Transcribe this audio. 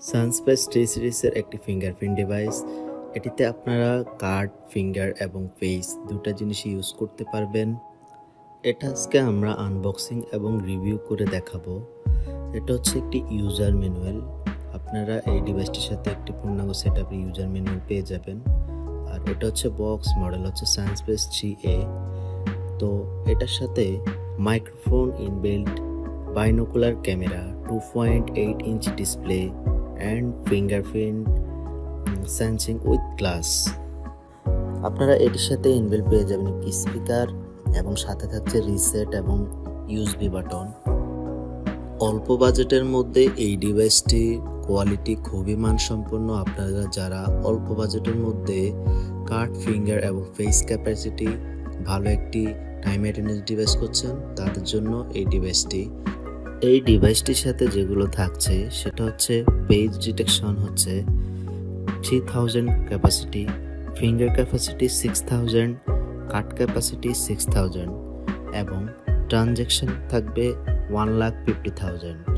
সানস্পেস three সিরিজের একটি fingerprint device. এটিতে আপনারা কার্ড, ফিঙ্গার এবং ফেস দুটো জিনিসই ইউজ করতে পারবেন। এটা আজকে আমরা আনবক্সিং এবং রিভিউ করে দেখাবো। এটা হচ্ছে একটি ইউজার ম্যানুয়াল। আপনারা এই ডিভাইসটির সাথে একটি পূর্ণাঙ্গ সেট আপের ইউজার ম্যানুয়াল পেয়ে যাবেন। আর এটা হচ্ছে বক্স মডেল, হচ্ছে সায়েন্সপেস থ্রি এ। তো এটার সাথে microphone inbuilt, binocular camera, two point eight inch display and fingerprint sensing with glass আপনারা এটির সাথে ইনবিল পেয়ে যাবেন স্পিকার এবং সাথে থাকছে রিসেট এবং ইউএসবি বাটন অল্প বাজেটের মধ্যে এই ডিভাইসটি কোয়ালিটি খুবই মানসম্পন্ন। আপনারা যারা অল্প বাজেটের মধ্যে কার্ড ফিঙ্গার এবং ফেস ক্যাপাসিটি ভালো একটি টাইম অ্যাটেন্ডেন্স ডিভাইস করছেন তাদের জন্য এই ডিভাইসটি এই ডিভাইসটির সাথে যেগুলো থাকছে, সেটা হচ্ছে পেজ ডিটেকশন হচ্ছে three thousand capacity finger capacity six thousand card capacity six thousand এবং ট্রানজ্যাকশন থাকবে ওয়ান লাখ ফিফটি থাউজেন্ড